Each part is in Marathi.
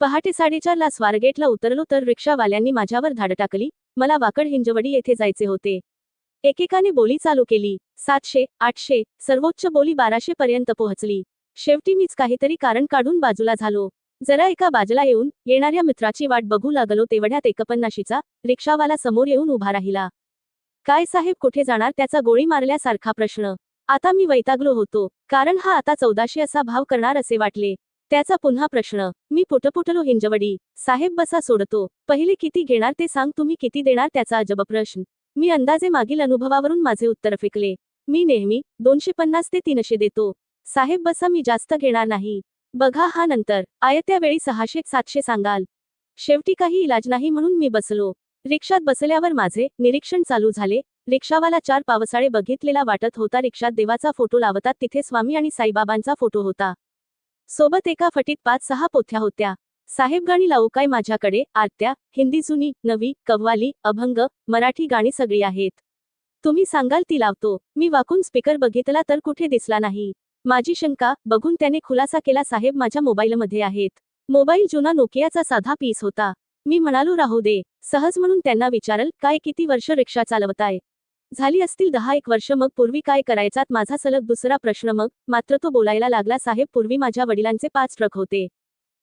पहाटे साडेचारला स्वारगेटला उतरलो तर रिक्षावाल्यांनी माझ्यावर धाड टाकली. मला वाकड हिंजवडी येथे जायचे होते. एकेकाने बोली चालू केली. सातशे आठशे सर्वोच्च बोली बाराशे पर्यंत पोहोचली. शेवटी मीच काहीतरी कारण काढून बाजूला झालो. जरा एका बाजूला येऊन येणाऱ्या मित्राची वाट बघू लागलो तेवढ्यात एकपन्नाशीचा रिक्षावाला समोर येऊन उभा राहिला. काय साहेब कुठे जाणार त्याचा गोळी मारल्यासारखा प्रश्न. आता मी वैतागलो होतो. कारण हा आता चौदाशे असा भाव करणार असे वाटले. त्याचा पुन्हा प्रश्न मी पुटपुटलो हिंजवडी साहेब बसा सोडतो पहिले किती घेणार ते सांग तुम्ही किती देणार त्याचा अजब प्रश्न मी अंदाजे मागील अनुभवावरून माझे उत्तर फेकले. मी नेहमी दोनशे पन्नास ते तीनशे देतो. साहेब बसा मी जास्त घेणार नाही. बघा हा नंतर आयत्या वेळी सहाशे सातशे सांगाल. शेवटी काही इलाज नाही म्हणून मी बसलो. रिक्षात बसल्यावर माझे निरीक्षण चालू झाले. रिक्षावाला चार पावसाळे बघितलेला वाटत होता रिक्षात देवाचा फोटो लावतात तिथे स्वामी आणि साईबाबांचा फोटो होता. सोबत एका फटीत पाच सहा पोथ्या होत्या. साहेब गाणी लावू काय माझ्याकडे आरत्या हिंदी जुनी नवी कव्वाली अभंग मराठी गाणी सगळी आहेत. तुम्ही सांगाल ती लावतो. मी वाकून स्पीकर बघितला तर कुठे दिसला नाही. माझी शंका बघून त्याने खुलासा केला साहेब माझ्या मोबाईलमध्ये आहेत. मोबाईल जुना नोकियाचा साधा पीस होता. मी म्हणालो राहू दे. सहज म्हणून त्यांना विचारल काय किती वर्ष रिक्षा चालवताय? झाली असतील दहा एक वर्ष मग पूर्वी काय करायचात? माझा सलग दुसरा प्रश्न मग? मात्र तो बोलायला लागला साहेब पूर्वी माझ्या वडिलांचे पाच ट्रक होते.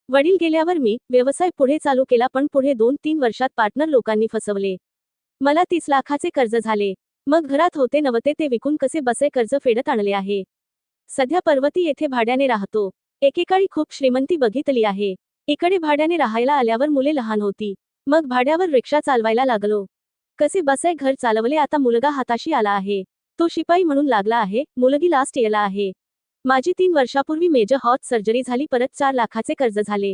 वडील गेल्यावर मी व्यवसाय पुढे चालू केला पण पुढे दोन तीन वर्षात पार्टनर लोकांनी फसवले. मला तीस लाखाचे कर्ज झाले. मग घरात होते नव्हते ते विकून कसे बसे कर्ज फेडत आणले आहे? सध्या पर्वती येथे भाड्याने राहतो. एकेकाळी खूप श्रीमंती बघितली आहे. इकडे भाड्याने राहायला आल्यावर मुले लहान होती. मग भाड्यावर रिक्षा चालवायला लागलो. कसे बसे घर चालवले आता मुलगा हाताशी आला आहे. तो शिपाई म्हणून लागला आहे. मुलगी लास्ट इयरला आहे. माझी तीन वर्षापूर्वी मेजर हॉट सर्जरी झाली. परत चार लाखाचे कर्ज झाले.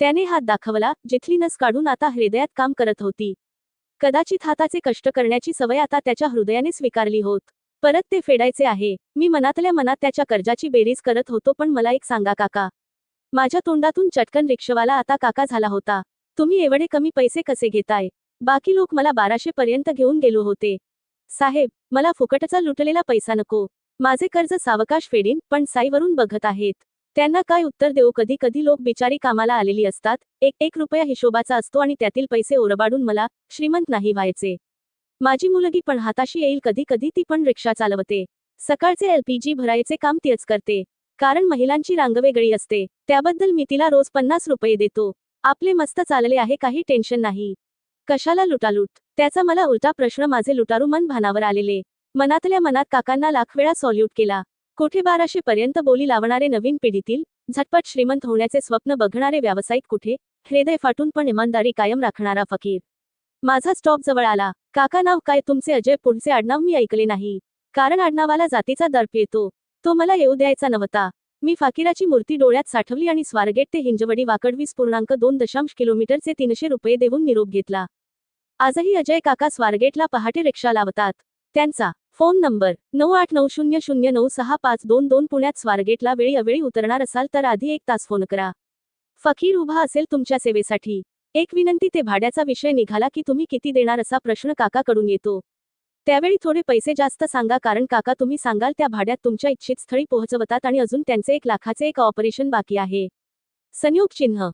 त्याने हात दाखवला. जिथली नस काढून आता हृदयात काम करत होती. कदाचित हाताचे कष्ट करण्याची सवय आता त्याच्या हृदयाने स्वीकारली होत. परत ते फेडायचे आहे. मी मनातल्या मनात त्याच्या कर्जाची बेरीज करत होतो. पण मला एक सांगा काका. माझ्या तोंडातून चटकन रिक्षावाला आता काका झाला होता. तुम्ही एवढे कमी पैसे कसे घेताय? बाकी लोक मला बाराशे पर्यंत घेऊन गेलो होते. साहेब मला फुकटचा लुटलेला पैसा नको. माझे कर्ज सावकाश फेडीन पण साईवरून बघत आहेत. त्यांना काय उत्तर देऊ? कधी कधी लोक बिचारी कामाला आलेली असतात. एक एक रुपया हिशोबाचा असतो आणि त्यातील पैसे ओरबाडून मला श्रीमंत नाही व्हायचे. माझी मुलगी पण हाताशी येईल कधी कधी ती पण रिक्षा चालवते. सकाळचे एलपीजी भरायचे काम तीच करते. कारण महिलांची रांग वेगळी असते. त्याबद्दल मी तिला रोज पन्नास रुपये देतो. आपले मस्त चालले आहे काही टेन्शन नाही. कशाला लुटालूट? त्याचा मला उलटा प्रश्न माझे लुटारू मन भानावर आलेले. मनातल्या मनात काकांना लाख वेळा सॉल्यूट केला. कोठे बाराशे पर्यंत बोली लावणारे नवीन पिढीतील झटपट श्रीमंत होण्याचे स्वप्न बघणारे व्यावसायिक कुठे? हृदय फाटून पण इमानदारी कायम राखणारा फकीर. माझा स्टॉप जवळ आला. काका नाव काय? तुमचे अजय पुढचे आडनाव मी ऐकले नाही. कारण आडनावाला जातीचा दर्प येतो. तो मला येऊ द्यायचा नव्हता. मी फाकिराची मूर्ती डोळ्यात साठवली आणि स्वारगेट ते हिंजवडी वाकड वीस पूर्णांक दोन दशांश किलोमीटरचे तीनशे रुपये देऊन निरोप घेतला. आजही अजय काका स्वारगेटला पहाटे रिक्षा लावतात. त्यांचा फोन नंबर नऊ आठ नऊ शून्य शून्य नऊ सहा पाच दोन दोन पुण्यात स्वारगेटला वेळी अवेळी उतरणार असाल तर आधी एक तास फोन करा. फकीर उभा असेल तुमच्या सेवेसाठी. एक विनंती ते भाड्याचा विषय निघाला की तुम्ही किती देणार असा प्रश्न काकाकडून येतो. त्यावेळी थोडे पैसे जास्त सांगा कारण काका तुम्ही सांगाल त्या भाड्यात तुमच्या इच्छित स्थळी पोहोचवतात आणि अजून त्यांचे एक लाखाचे एक ऑपरेशन बाकी आहे. संयोग चिन्ह